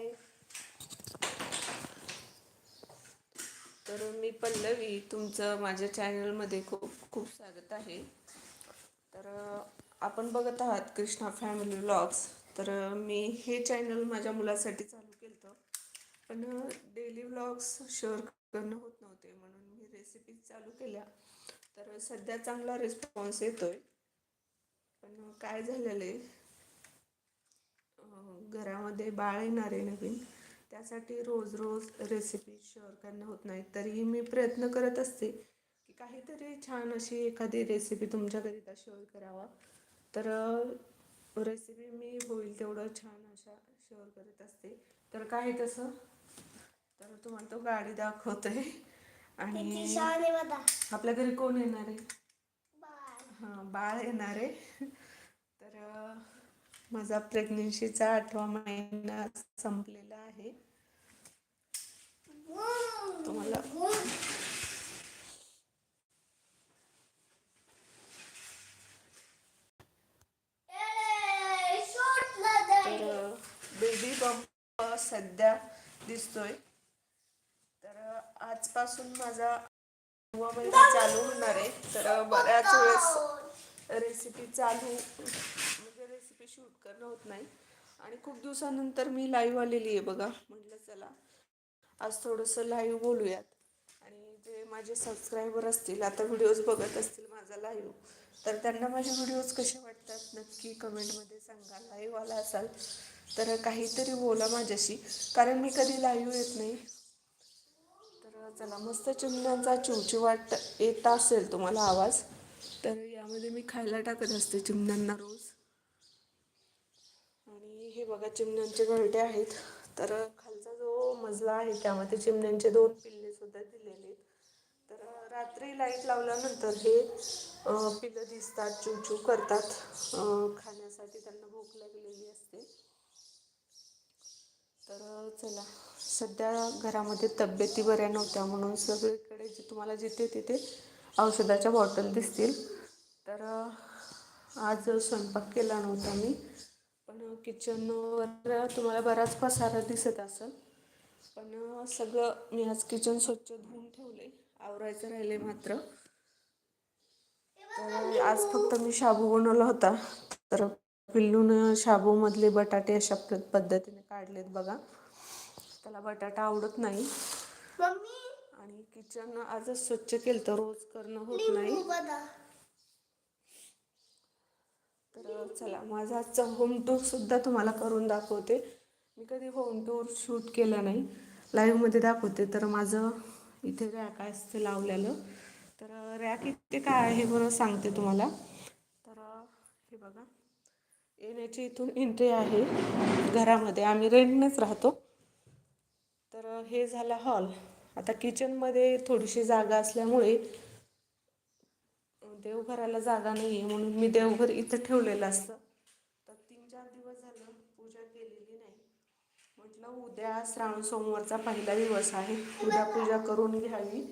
आहे तर मी पल्लवी तुमचं माझ्या चॅनलमध्ये खूप खूप स्वागत आहे. तर आपण बघत आहात कृष्णा फॅमिली व्लॉग्स तर मी हे चॅनल माझ्या मुलासाठी चालू केलं होतं पण डेली व्लॉग्स शेअर करणं होत नव्हते म्हणून मी रेसिपीज चालू केल्या. तर सध्या चांगला रिस्पॉन्स येतोय. पण काय झालेलं आहे? घरामध्ये बाळ येणार आहे नवीन त्यासाठी रोज रोज रेसिपी शेअर करणं होत नाही. तरीही मी प्रयत्न करत असते की काहीतरी छान अशी एखादी रेसिपी तुमच्याकरिता शेअर करावा. तर रेसिपी मी होईल तेवढं छान अशा शेअर करत असते. तर काय तसं तर तुम्हाला तो गाडी दाखवतोय. आणि आपल्या घरी कोण येणार आहे? हां बाळ येणार आहे. तर माझा प्रेग्नेन्सीचा आठवा महिना संपलेला आहे. तुम्हाला तर बेबी बंप सध्या दिसतोय. तर आजपासून माझा नववा महिना चालू होणार आहे. तर बऱ्याच वेळेस रेसिपी चालू रेसिपी शूट करणं होत नाही. आणि खूप दिवसानंतर मी लाईव्ह आलेली आहे बघा. म्हटलं चला आज थोडंसं लाईव्ह बोलूयात. आणि जे माझे सबस्क्रायबर असतील आता व्हिडिओज बघत असतील माझा लाईव्ह तर त्यांना माझे व्हिडिओज कसे वाटतात नक्की कमेंटमध्ये सांगा. लाईव्ह आला असाल तर काहीतरी बोला माझ्याशी. कारण मी कधी लाईव्ह येत नाही. तर चला मस्त चिमण्यांचा चिवचिवाट येत असेल तुम्हाला आवाज तर यामध्ये मी खायला टाकत असते चिमण्यांना रोज. बघा चिमण्यांचे घरटे आहेत. तर खालचा जो मजला आहे त्यामध्ये चिमण्यांचे दोन पिल्ले सुद्धा दिलेले आहेत. तर रात्री लाइट लावल्यानंतर हे पिल्लं दिसतात चूचू करतात. खाण्यासाठी त्यांना भूक लागलेली असते. तर चला सध्या घरामध्ये तब्येती बऱ्या नव्हत्या म्हणून सगळीकडे जे तुम्हाला जिथे तिथे औषधाच्या बॉटल दिसतील. तर आज स्वयंपाक केला नव्हता मी. किचनवर तुम्हाला बराच पसारा दिसत असेल. पण सगळं मी आज किचन स्वच्छ धुवून ठेवले आवरायचं राहिले मात्र. तर आज फक्त मी शाबू बनवला होता. तर पिल्लून शाबूमधले बटाटे अशा पद्धतीने काढलेत बघा. त्याला बटाटा आवडत नाही. आणि किचन आजच स्वच्छ केलं तर रोज करणं होत नाही. तर चला माझा आजचा होम टूरसुद्धा तुम्हाला करून दाखवते. मी कधी होम टूर शूट केला नाही. लाईव्हमध्ये दाखवते तर माझं इथे रॅक असते लावलेलं. तर रॅक इथे काय आहे बरं सांगते तुम्हाला. तर हे बघा. येण्याची इथून एंट्री आहे घरामध्ये. आम्ही रेंटनेच राहतो. तर हे झालं हॉल आता किचनमध्ये थोडीशी जागा असल्यामुळे देवघराला जागा नाही आहे म्हणून मी देवघर इथं ठेवलेलं असतं. तर तीन चार दिवस झालं पूजा केलेली नाही. म्हटलं उद्या श्रावण सोमवारचा पहिला दिवस आहे. उद्या पूजा करून घ्यावी.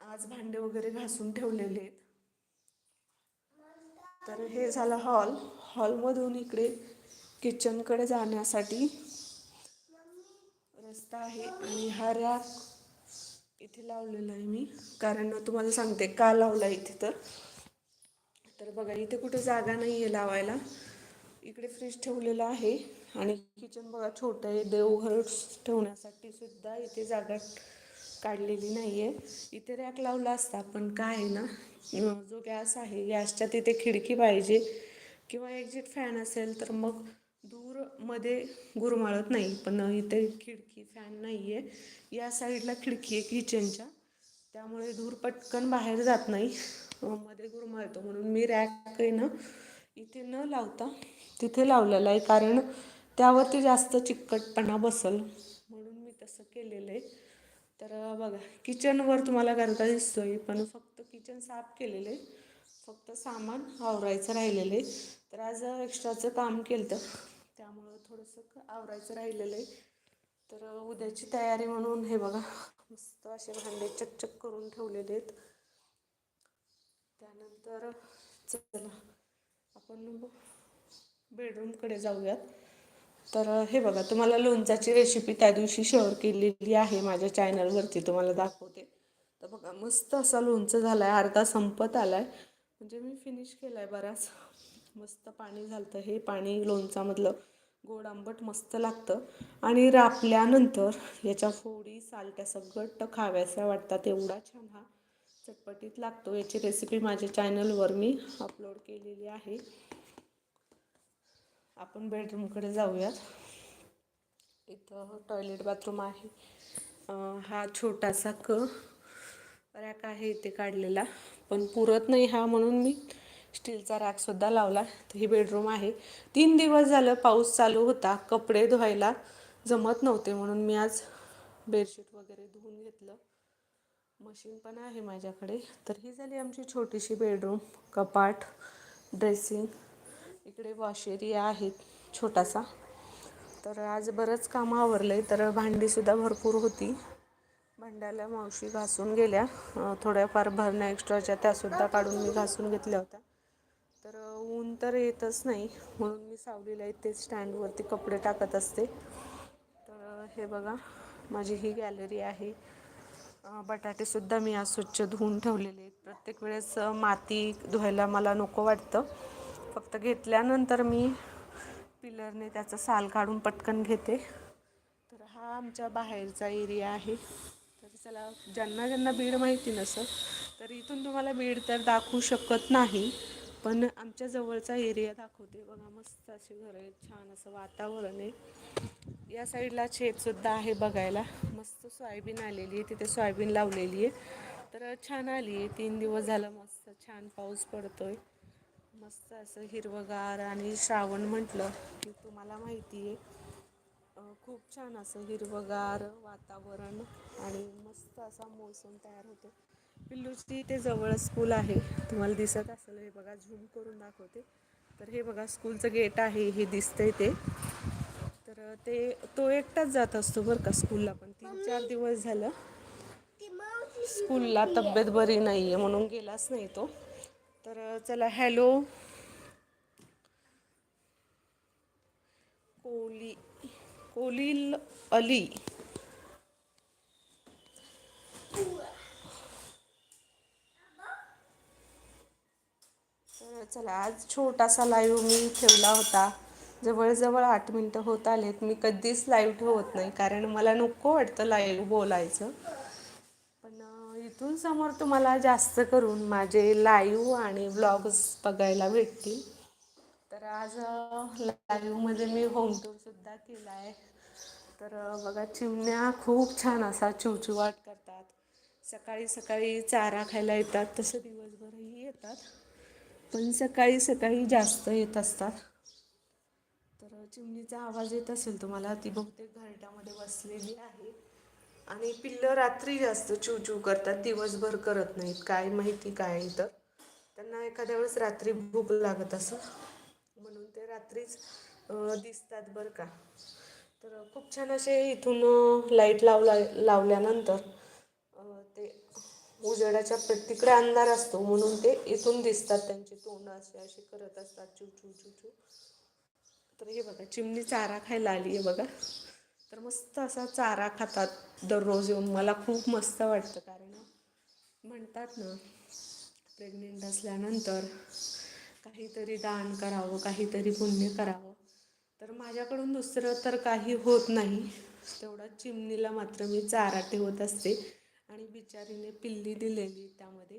आज भांडे वगैरे घासून ठेवलेले आहेत. तर हे झालं हॉल. हॉलमधून इकडे किचनकडे जाण्यासाठी रस्ता आहे आणि हा रॅक इथे लावलेलं आहे मी. कारण तुम्हाला सांगते का लावला इथे तर. तर बघा इथे कुठे जागा नाही आहे लावायला. इकडे फ्रीज ठेवलेला आहे. आणि किचन बघा छोटं आहे. देवघर ठेवण्यासाठी सुद्धा इथे जागा काढलेली नाही आहे इथे रॅक लावला असता पण काय आहे ना? जो गॅस आहे गॅसच्या तिथे खिडकी पाहिजे. किंवा एक्झिट फॅन असेल तर मग दूरमध्ये गुरमाळत नाही पण इथे खिडकी फॅन नाही आहे या साईडला खिडकी आहे किचनच्या त्यामुळे धूर पटकन बाहेर जात नाही. मध्ये गुरमाळतो म्हणून मी रॅक आहे ना इथे न लावता तिथे लावलेला आहे कारण त्यावरती जास्त चिकटपणा बसल. म्हणून मी तसं केलेलं आहे. तर बघा किचनवर तुम्हाला करता दिसतोय पण फक्त किचन साफ केलेलं आहे. फक्त सामान आवरायचं राहिलेलं आहे. तर आज एक्स्ट्राचं काम केलं तर त्यामुळं थोडंसं क- आवरायचं राहिलेलं आहे तर उद्याची तयारी म्हणून हे बघा मस्त असे भांडे चकचक करून ठेवलेले आहेत. त्यानंतर चला आपण बेडरूमकडे जाऊयात. तर हे बघा तुम्हाला लोणचाची रेसिपी त्या दिवशी शेअर केलेली आहे माझ्या चॅनलवरती तुम्हाला दाखवते. तर बघा मस्त असा लोणचं झालं आहे अर्धा संपत आला आहे म्हणजे मी फिनिश केला आहे बराच. मस्त पाणी झालं हे पाणी लोणचामधलं गोड आंबट मस्त लागतं. आणि रापल्यानंतर याच्या फोडी सालट्या सगळं खाव्याशा वाटतात. एवढा छान हा चटपटीत लागतो. याची रेसिपी माझ्या चॅनलवर मी अपलोड केलेली आहे. आपण बेडरूमकडे जाऊयात. इथं टॉयलेट बाथरूम आहे. हा छोटासा क रॅक आहे इथे काढलेला. पण पुरत नाही हा म्हणून मी स्टीलचा रॅकसुद्धा लावला. तर ही बेडरूम आहे. तीन दिवस झालं पाऊस चालू होता. कपडे धुवायला जमत नव्हते म्हणून मी आज बेडशीट वगैरे धुवून घेतलं. मशीन पण आहे माझ्याकडे. तर ही झाली आमची छोटीशी बेडरूम. कपाट ड्रेसिंग. इकडे वॉश एरिया आहे छोटासा. तर आज बरंच कामं आवरलं आहे तर भांडीसुद्धा भरपूर होती. भांड्याला मावशी घासून गेल्या. थोड्याफार भरण्या एक्स्ट्राच्या त्यासुद्धा काढून मी घासून घेतल्या होत्या. तर ऊन तर येतच नाही. म्हणून मी सावलीला इथे स्टँडवरती कपडे टाकत असते. तर हे बघा माझी ही गॅलरी आहे. बटाटेसुद्धा मी आज स्वच्छ धुवून ठेवलेले आहेत. प्रत्येक वेळेस माती धुवायला मला नको वाटतं. फक्त घेतल्यानंतर मी पिलरने त्याचा साल काढून पटकन घेते. तर हा आमच्या बाहेरचा एरिया आहे. तर चला ज्यांना ज्यांना बीड माहिती नसं तर इथून तुम्हाला बीड तर दाखवू शकत नाही. पण आमच्या जवळचा एरिया दाखवते बघा मस्त अशी घरं आहेत छान असं वातावरण आहे. या साईडला शेतसुद्धा आहे बघायला. मस्त सोयाबीन आलेली आहे तिथे सोयाबीन लावलेली आहे. तर छान आली आहे तीन दिवस झालं मस्त छान पाऊस पडतोय. मस्त असं हिरवगार आणि श्रावण म्हटलं की तुम्हाला माहिती आहे खूप छान असं हिरवगार वातावरण आणि मस्त असा मोसम तयार होतो. पिल्लूची इथे जवळ स्कूल आहे. तुम्हाला दिसत असेल हे बघा झूम करून दाखवते. तर हे बघा स्कूलचं गेट आहे हे दिसतंय ते. तर ते तो एकटाच जात असतो बरं का स्कूलला पण. तीन चार दिवस झालं. स्कूलला तब्येत बरी नाही आहे म्हणून गेलाच नाही तो. तर चला हॅलो कोली कोलिल अली तर चला आज छोटासा लाईव्ह मी ठेवला होता. जवळजवळ आठ मिनटं होत आलेत. मी कधीच लाईव्ह ठेवत नाही कारण मला नको वाटतं लाईव्ह बोलायचं. पण इथून समोर तुम्हाला जास्त करून माझे लाईव्ह आणि ब्लॉग्स बघायला भेटतील. तर आज लाईव्हमध्ये मी होम टूरसुद्धा केला आहे तर बघा चिमण्या खूप छान असा चिवचिवाट करतात. सकाळी सकाळी चारा खायला येतात तसं दिवसभरही येतात. पण सकाळी सकाळी जास्त येत असतात. तर चिमणीचा आवाज येत असेल तुम्हाला ती बहुतेक घरट्यामध्ये बसलेली आहे. आणि पिल्लं रात्री जास्त चिवचिव करतात दिवसभर करत नाहीत. काय माहिती काय तर त्यांना एखाद्या वेळेस रात्री भूक लागत असं. म्हणून ते रात्रीच दिसतात बरं का. तर खूप छान असे इथून लाइट लावला लावल्यानंतर ते उजेडाच्या पे- तिकडे अंधार असतो म्हणून ते इथून दिसतात. त्यांची तोंड असे असे करत असतात. चू चू चू चू. तर हे बघा चिमणी चारा खायला आली आहे बघा. तर मस्त असा चारा खातात दररोज येऊन. मला खूप मस्त वाटतं कारण म्हणतात ना प्रेग्नेंट असल्यानंतर काहीतरी दान करावं काहीतरी पुण्य करावं. तर माझ्याकडून दुसरं तर काही होत नाही. तेवढा चिमणीला मात्र मी चारा ठेवत असते. बिचारीने पिल्ली दिलेली त्यामध्ये.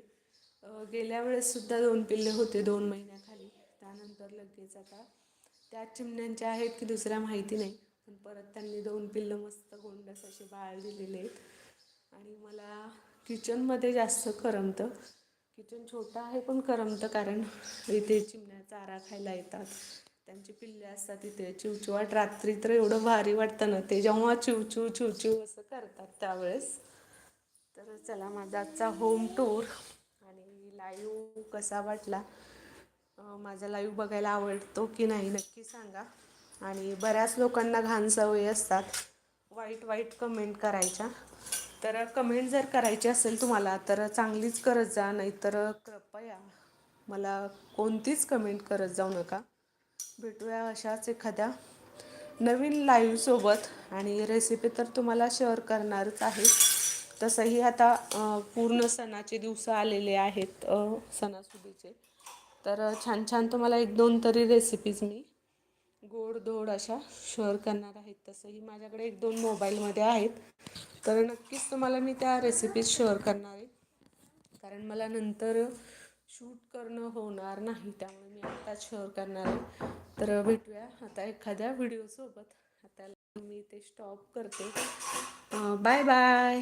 गेल्या वेळेससुद्धा दोन पिल्ले होते दोन महिन्याखाली. त्यानंतर लगेच आता त्या चिमण्यांच्या आहेत की दुसऱ्या माहिती नाही. पण परत त्यांनी दोन पिल्लं मस्त गोंडस असे बाळ दिलेले आहेत. आणि मला किचनमध्ये जास्त करमतं. किचन छोटं आहे पण करमतं कारण इथे चिमण्या चारा खायला येतात. त्यांची पिल्ले असतात तिथे चिवचिवाट रात्री तर एवढं भारी वाटतं ना ते जेव्हा चिवचिव चिवचिव असं करतात त्यावेळेस. तर चला माझा आजचा होम टूर आणि लाईव्ह कसा वाटला माझा लाईव्ह बघायला आवडतो की नाही नक्की सांगा. आणि बऱ्याच लोकांना घाण सवयी असतात वाईट वाईट कमेंट करायच्या. तर कमेंट जर करायची असेल तुम्हाला तर चांगलीच करत जा नाहीतर कृपया मला कोणतीच कमेंट करत जाऊ नका. भेटूया अशाच एखाद्या नवीन लाईव्हसोबत आणि रेसिपी तर तुम्हाला शेअर करणारच आहे. तसंही आता पूर्ण सणाचे दिवस आलेले आहेत सणासुदीचे. तर छान छान तुम्हाला एक दोन तरी रेसिपीज मी गोड धोड अशा शेअर करणार आहेत तसंही माझ्याकडे एक दोन मोबाईलमध्ये आहेत. तर नक्कीच तुम्हाला मी त्या रेसिपीज शेअर करणार आहे. कारण मला नंतर शूट करणं होणार नाही त्यामुळे मी आत्ताच शेअर करणार आहे. तर भेटूया आता एखाद्या व्हिडिओसोबत आता मी ते स्टॉप करते. Bye bye